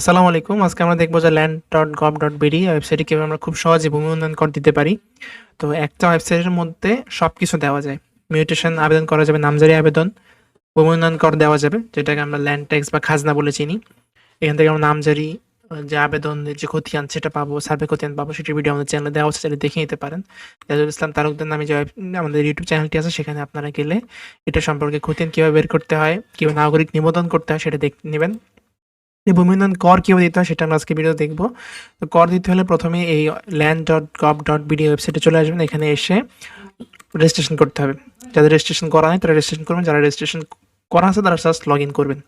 আসসালামু আলাইকুম। আজকে আমরা দেখব যে land dot gov dot BD ওয়েবসাইটে কীভাবে আমরা খুব সহজে ভূমি উন্নয়ন কর দিতে পারি। তো একটা ওয়েবসাইটের মধ্যে সব কিছু দেওয়া যায়। মিউটেশন আবেদন করা যাবে, নামজারি আবেদন, ভূমি উন্নয়ন কর দেওয়া যাবে, যেটাকে আমরা ল্যান্ড ট্যাক্স বা খাজনা বলে চিনি। এখান থেকে আমরা নামজারি যে আবেদনের যে খতিয়ান সেটা পাবো সার্ভে খতিয়ান পাবো সেটির ভিডিও আমাদের চ্যানেলে দেওয়া হচ্ছে চাইলে দেখে নিতে পারেন। রাজুল ইসলাম তারকদের নামে যে আমাদের ইউটিউব চ্যানেলটি আছে, সেখানে আপনারা গেলে এটা সম্পর্কে খতিয়ান কীভাবে বের করতে হয়, কীভাবে নাগরিক নিবেদন করতে হয়, সেটা দেখ নেবেন। এই ভূমি উন্নয়ন কর কীভাবে দিতে হয় সেটা আমরা আজকে ভিডিও দেখব। তো কর দিতে হলে প্রথমে এই land dot gov dot BD ওয়েবসাইটে চলে আসবেন, এখানে এসে রেজিস্ট্রেশন করতে হবে। যাদের রেজিস্ট্রেশন করা নেই তারা রেজিস্ট্রেশন করবেন, যারা রেজিস্ট্রেশন করা আছে তারা জাস্ট লগ ইন করবেন।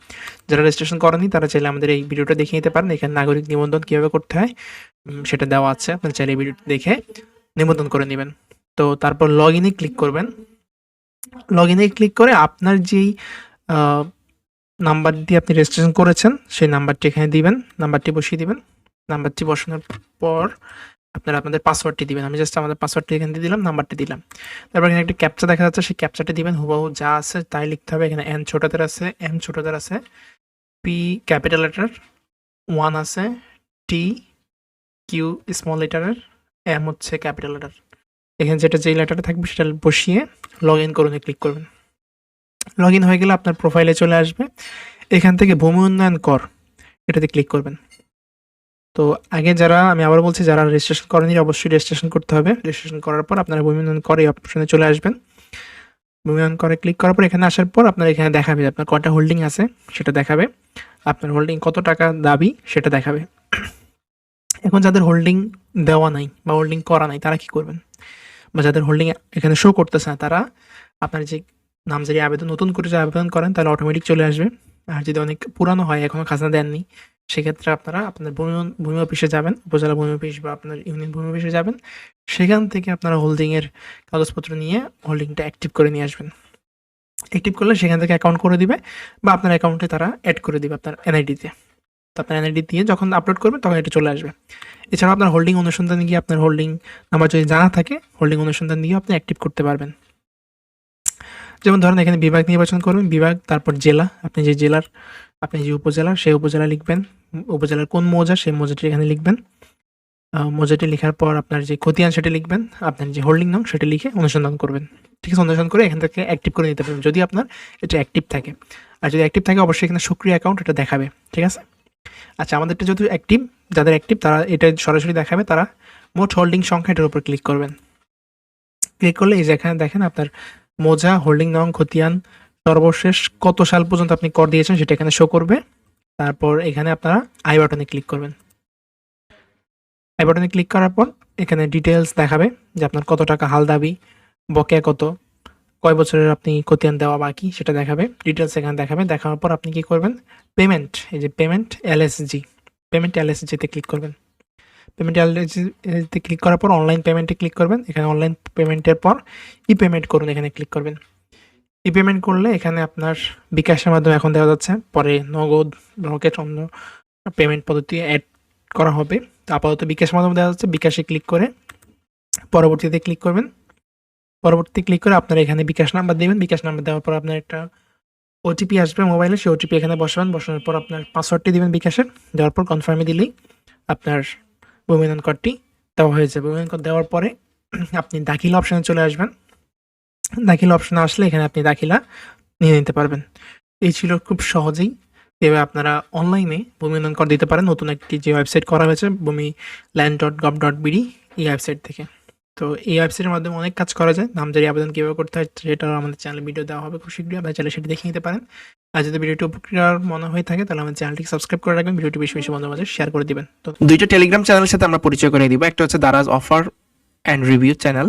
যারা রেজিস্ট্রেশন করেনি তারা চাইলে আমাদের এই ভিডিওটা দেখে নিতে পারেন, এখানে নাগরিক নিবন্ধন কীভাবে করতে হয় সেটা দেওয়া আছে। আপনারা চাইলে এই ভিডিওটি দেখে নিবন্ধন করে নেবেন। তো তারপর লগ ইনে ক্লিক করবেন। লগ ইনে ক্লিক করে আপনার যেই নাম্বার দিয়ে আপনি রেজিস্ট্রেশন করেছেন, সেই নাম্বারটি এখানে দিবেন, নাম্বারটি বসিয়ে দিবেন। নাম্বারটি বসানোর পর আপনারা আপনাদের পাসওয়ার্ডটি দিবেন। আমি জাস্ট আমাদের পাসওয়ার্ডটি এখানে দিয়ে দিলাম, নাম্বারটি দিলাম। তারপর এখানে একটা ক্যাপচা দেখা যাচ্ছে, সেই ক্যাপচাটি দিবেন, হুবাহু যা আছে তাই লিখতে হবে। এখানে এন ছোটদের আছে এম ছোটদের আছে পি ক্যাপিটাল লেটার ওয়ান আছে টি কিউ স্মল লেটারের এম হচ্ছে ক্যাপিটাল লেটার এখানে যেটা যেই লেটারটা থাকবে সেটা বসিয়ে লগ ইন করুন ক্লিক করবেন। লগ হয়ে গেলে আপনার প্রোফাইলে চলে আসবে। এখান থেকে ভূমি উন্নয়ন কর, এটাতে ক্লিক করবেন। তো আগে যারা, আমি আবার বলছি, যারা রেজিস্ট্রেশন করেনি অবশ্যই রেজিস্ট্রেশন করতে হবে। রেজিস্ট্রেশন করার পর আপনারা ভূমি উন্নয়ন করে অপশনে চলে আসবেন। ভূমি উন্নয়ন করে ক্লিক করার পর এখানে আসার পর আপনার এখানে দেখাবে আপনার কয়টা হোল্ডিং আছে, সেটা দেখাবে। আপনার হোল্ডিং কত টাকা দাবি, সেটা দেখাবে। এখন যাদের হোল্ডিং দেওয়া নাই বা হোল্ডিং করা নাই, তারা কি করবেন? বা যাদের হোল্ডিং এখানে শো করতেছে না, তারা আপনার যে নামজারি আবেদন, নতুন করে যদি আবেদন করেন, তাহলে অটোমেটিক চলে আসবে। আর যদি অনেক পুরানো হয় এখনও খাজনা দেননি, সেক্ষেত্রে আপনারা আপনার ভূমি ভূমি অফিসে যাবেন, উপজেলা ভূমি অফিস বা আপনার ইউনিয়ন ভূমি অফিসে যাবেন। সেখান থেকে আপনারা হোল্ডিংয়ের কাগজপত্র নিয়ে হোল্ডিংটা অ্যাক্টিভ করে নিয়ে আসবেন। অ্যাক্টিভ করলে সেখান থেকে অ্যাকাউন্ট করে দিবে বা আপনার অ্যাকাউন্টে তারা অ্যাড করে দিবে আপনার এনআইডিতে তো। আপনার এনআইডি দিয়ে যখন আপলোড করবেন তখন এটা চলে আসবে। এছাড়াও আপনার হোল্ডিং অনুসন্ধানে গিয়ে আপনার হোল্ডিং নাম্বার যদি জানা থাকে হোল্ডিং অনুসন্ধান দিয়ে আপনি অ্যাক্টিভ করতে পারবেন। যেমন ধরেন এখানে বিভাগ নির্বাচন করবেন বিভাগ, তারপর জেলা, আপনি যে জেলার, আপনি যে উপজেলা সেই উপজেলা লিখবেন। উপজেলার কোন মৌজা, সেই মৌজাটি এখানে লিখবেন। মৌজাটি লেখার পর আপনার যে খতিয়ান, সেটি লিখবেন। আপনার যে হোল্ডিং নং সেটি লিখে অনুসন্ধান করবেন। ঠিক আছে, অনুসন্ধান করে এখান থেকে অ্যাক্টিভ করে নিতে পারবেন। যদি আপনার এটা অ্যাক্টিভ থাকে। আর যদি অ্যাক্টিভ থাকে, অবশ্যই এখানে সক্রিয় অ্যাকাউন্ট এটা দেখাবে। ঠিক আছে? আচ্ছা আমাদেরটা যেহেতু অ্যাক্টিভ যাদের অ্যাক্টিভ তারা এটা সরাসরি দেখাবে, তারা মোট হোল্ডিং সংখ্যা এটার উপর ক্লিক করবেন। ক্লিক করলে এই যে এখানে দেখেন আপনার মোজা হোল্ডিং নং, খতিয়ান, সর্বশেষ কত সাল পর্যন্ত আপনি কর দিয়েছেন সেটা এখানে শো করবে। তারপর এখানে আপনারা আই বাটনে ক্লিক করবেন। আই বাটনে ক্লিক করার পর এখানে ডিটেলস দেখাবে যে আপনার কত টাকা, হাল, দাবি, বকেয়া কত, কয় বছরের আপনি খতিয়ান দেওয়া বাকি সেটা দেখাবে। ডিটেলস এখানে দেখাবে। দেখানোর পর আপনি কি করবেন? পেমেন্ট এই যে পেমেন্ট এলএসজি পেমেন্ট এলএসজিতে ক্লিক করবেন। পেমেন্ট এলএসজিতে ক্লিক করার পর অনলাইন পেমেন্টে ক্লিক করবেন। এখানে অনলাইন পেমেন্টের পর ই পেমেন্ট করুন, এখানে ক্লিক করবেন। ই পেমেন্ট করলে এখানে আপনার বিকাশের মাধ্যমে এখন দেওয়া যাচ্ছে, পরে নগদ রকেট অন্য পেমেন্ট পদ্ধতি অ্যাড করা হবে। আপাতত বিকাশের মাধ্যমে দেওয়া যাচ্ছে, বিকাশে ক্লিক করে পরবর্তীতে ক্লিক করবেন। পরবর্তী ক্লিক করে আপনার এখানে বিকাশ নাম্বার দেবেন। বিকাশ নাম্বার দেওয়ার পর আপনার একটা ওটিপি আসবে মোবাইলে সেই ওটিপি এখানে বসাবেন। বসানোর পর আপনার পাসওয়ার্ডটি দিবেন বিকাশের দেওয়ার পর কনফার্মে দিলেই আপনার ভূমিদান কার্ডটি দেওয়া হয়ে যাবে। ভূমিদান কার্ড দেওয়ার পরে আপনি দাখিলা অপশানে চলে আসবেন। দাখিলা অপশানে আসলে এখানে আপনি দাখিলা নিয়ে নিতে পারবেন। এই ছিল খুব সহজেই এভাবে আপনারা অনলাইনে ভূমি উন্নয়ন কর দিতে পারেন। নতুন একটি যে ওয়েবসাইট করা হয়েছে ভূমি land dot gov dot BD এই ওয়েবসাইট থেকে। তো এই ওয়েবসাইটের মাধ্যমে অনেক কাজ করা যায়। নাম নামজারি আবেদন কীভাবে করতে হয়, সেটাও আমাদের চ্যানেলে ভিডিও দেওয়া হবে খুব শীঘ্রই। আপনার চ্যানেলে সেটি দেখে নিতে পারেন। আর যদি ভিডিওটি উপকার মনে হয়ে থাকে, তাহলে আমাদের চ্যানেলটি সাবস্ক্রাইব করে রাখবেন। ভিডিওটি বেশি বেশি বন্ধুর মাঝে শেয়ার করে দিবেন। তো দুইটা টেলিগ্রাম চ্যানেলের সাথে আমরা পরিচয় করে দিব। একটা হচ্ছে Daraz offer and review channel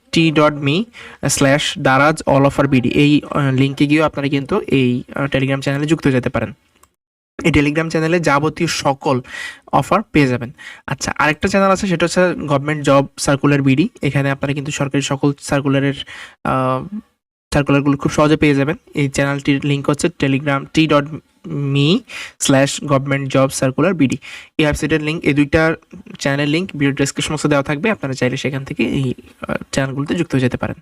T dot me slash Daraz all offer BD এই লিঙ্কে গিয়েও আপনারা কিন্তু এই টেলিগ্রাম চ্যানেলে যুক্ত যেতে পারেন। এই টেলিগ্রাম চ্যানেলে যাবতীয় সকল অফার পেয়ে যাবেন। আচ্ছা আরেকটা চ্যানেল আছে, সেটা হচ্ছে গভর্নমেন্ট জব সার্কুলার বিডি এখানে আপনারা কিন্তু সরকারি সকল সার্কুলারের সার্কুলারগুলো খুব সহজে পেয়ে যাবেন। এই চ্যানেলটির লিঙ্ক হচ্ছে Telegram T dot me slash government job circular BD এই ওয়েবসাইটের লিঙ্ক এই দুইটা চ্যানেলের লিঙ্ক ভিডিও ডেসক্রিপশন বক্সে দেওয়া থাকবে। আপনারা চাইলে সেখান থেকে এই চ্যানেলগুলোতে যুক্ত হয়ে যেতে পারেন।